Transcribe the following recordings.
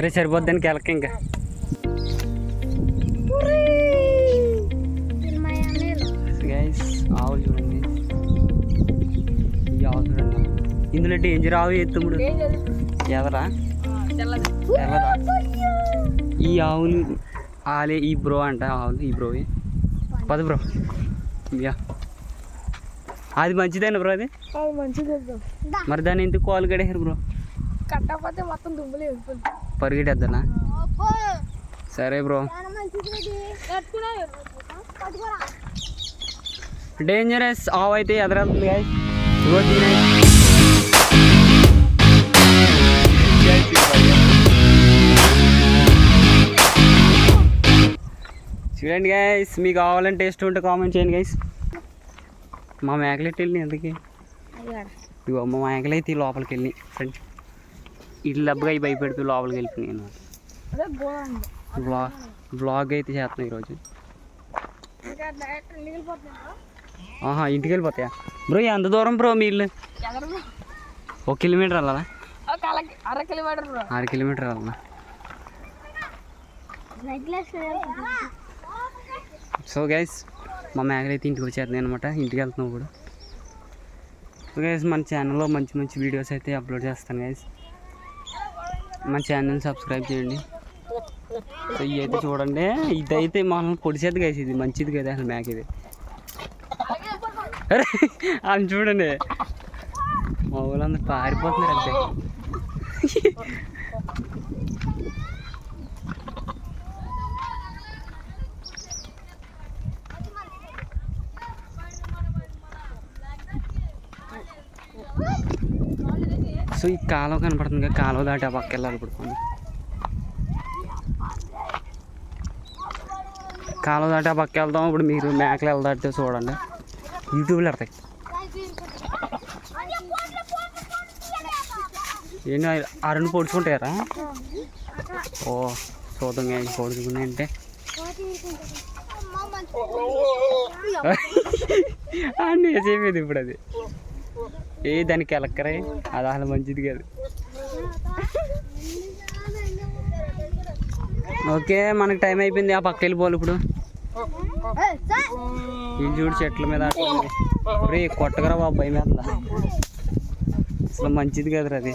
రే అని వెళ్ళక ఇంకా. ఆవులు చూడండి. ఈ ఆవు చూడండి. ఇందులో డేంజర్ ఆవు ఎత్తుముడు ఎదరా ఎదరా ఈ ఆవులు ఆలే ఈ బ్రో అంట ఆవులు ఈ బ్రోవి పది బ్రో యా. అది మంచిదేనా బ్రో అది? అది మంచిది వెళ్దాం మరి దాన్ని ఎందుకు కాల్ కడేసారు బ్రో? కట్టకపోతే మొత్తం దుమ్ములు పరిగెట్టేద్దనా? సరే బ్రో. డేంజరస్ ఆవు అయితే. ఇగో దీని చూడండి గైస్ మీకు కావాలంటే టేస్ట్ ఉంటే కామెంట్ చేయండి గైస్ మా మేకలెట్టి వెళ్ళి ఎందుకు ఇగో మా మేకలు అయితే లోపలికి వెళ్ళి ఫ్రెండ్స్ ఇల్లు డబ్బుగా అవి భయపెడుతూ లోపలికి అదే బాగుంది వ్లాగ్ వ్లాగ్ అయితే చేస్తున్నాయి ఈరోజు. ఆహా ఇంటికి వెళ్ళిపోతాయా? బ్రో ఎంత దూరం బ్రో మీ ఇల్లు ఒక కిలోమీటర్ వెళ్ళాలా? అర అర కిలోమీటర్ ఆరు కిలోమీటర్ వెళ్ళాలా? సో గైస్ మా మేకలు అయితే ఇంటికి వచ్చేస్తున్నాయి అనమాట ఇంటికి వెళ్తున్నాం కూడా. సో గైస్ మన ఛానల్లో మంచి మంచి వీడియోస్ అయితే అప్లోడ్ చేస్తాను గైస్ మన ఛానల్ సబ్స్క్రైబ్ చేయండి. సో ఇవి అయితే చూడండి. ఇదైతే మనం పొడిచేది గైస్ ఇది. మంచిది కదా అసలు మేక ఇది. అని చూడండి. మా ఊళ్ళందరూ పారిపోతున్నారు అంతే. సో ఈ కాలువ కనపడుతుంది కదా కాలువ దాటి ఆ పక్క వెళ్ళాలి ఇప్పుడు మనం. కాలువ దాటి ఆ పక్క వెళ్దాం ఇప్పుడు మీరు మేకలు వెళ్దాడితే చూడండి. యూట్యూబ్లో పెడతాయి ఏంటి అరుణ్ పొడుచుకుంటారా? ఓ చూద్దాం కానీ పొడుచుకున్నాయి అంటే అన్నీ చెప్పేది ఇప్పుడు అది. ఏ దానికి ఎలక్కరే అది అసలు మంచిది కాదు. ఓకే మనకి టైం అయిపోయింది. ఆ పక్క వెళ్ళిపోవాలి ఇప్పుడు. ఇది చూడు చెట్ల మీద రే కొట్టగరా బాబు భయం మీద అసలు మంచిది కదరా అది.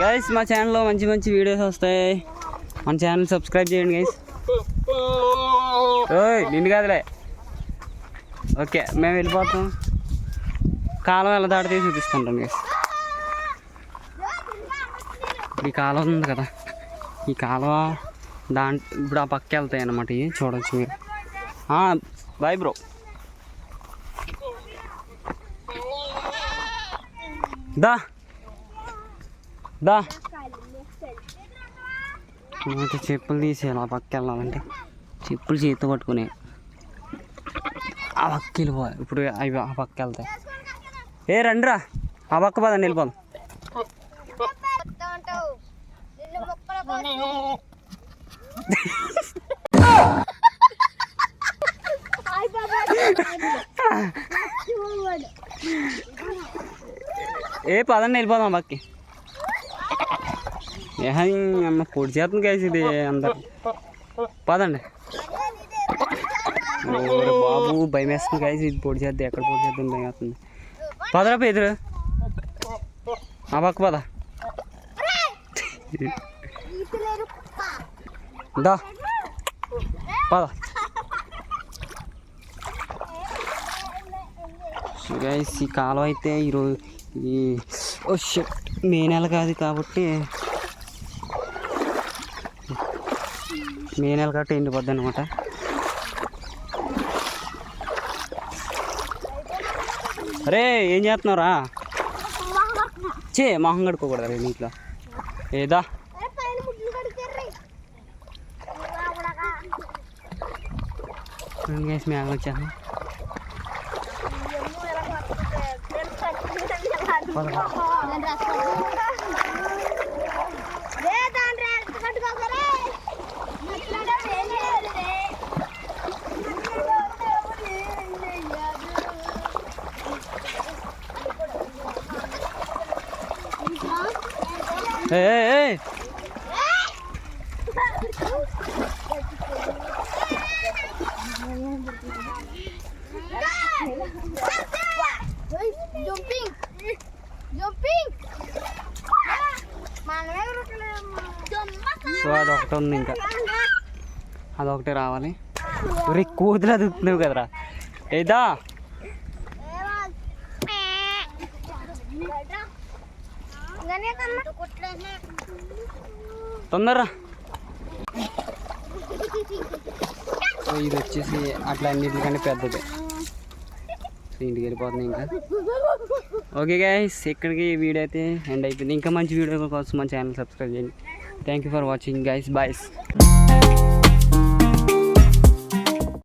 గైస్ మా ఛానల్లో మంచి మంచి వీడియోస్ వస్తాయి. మన ఛానల్ సబ్స్క్రైబ్ చేయండి గైస్ ఓయ్ నిన్ను కాదులే. ఓకే మేము వెళ్ళిపోతాం. కాలం ఎలా దాటితే చూపిస్తుంటాం గైస్ ఇప్పుడు ఈ కాలం ఉంది కదా. ఈ కాలువ దాంట్ ఇప్పుడు ఆ పక్క వెళ్తాయి అన్నమాట ఇవి చూడొచ్చు మీరు. బాయ్ బ్రో దా. దా. నాకు చెప్పులు తీసేయాలి ఆ పక్క వెళ్ళాలంటే. చెప్పులు చేతితో పట్టుకునే. ఆ పక్క వెళ్ళిపోవాలి. ఇప్పుడు అవి ఆ పక్క వెళ్తాయి. ఏ రండిరా. ఆ పక్క పదండి వెళ్ళిపోదాం ఏ పదండి వెళ్ళిపోదాం బక్కి అమ్మ పొడి చేస్తుంది కలిసి ఇది అందరు. పదండి. బాబు భయం వేస్తుంది కలిసి ఇది పొడి చేద్దాం ఎక్కడ పొడి చేద్దాం భయం అవుతుంది పదరా పేదరు? ఆ పక్క పద. దా. పద. గైస్ ఈ కాలం అయితే ఈరోజు ఈ ఓ షట్ మే నెల కాదు కాబట్టి మే నెల కాబట్టి ఎండిపోద్ది అనమాట అరే ఏం చేస్తున్నావురా? చే మొహం కడుక్కోకూడదు రే నీటిలో ఏదా గ్యాస్ మేఘం వచ్చాను ఏ, ఏ. జంపింగ్ జంపింగ్ మనమే సో అదొకటి ఉంది ఇంకా. అదొకటి రావాలి. ఒరే కూతురు అదుగుతున్నావు కదరా. ఏదా తొందరరా. ఇది వచ్చేసి అట్లా అన్నిటికంటే పెద్దది. ఇంటికి వెళ్ళిపోతుంది ఇంకా. ఓకే గైస్ ఇక్కడికి వీడియో అయితే ఎండ్ అయిపోయింది. ఇంకా మంచి వీడియో కోసం మన ఛానల్ సబ్స్క్రైబ్ చేయండి. Thank you for watching guys boys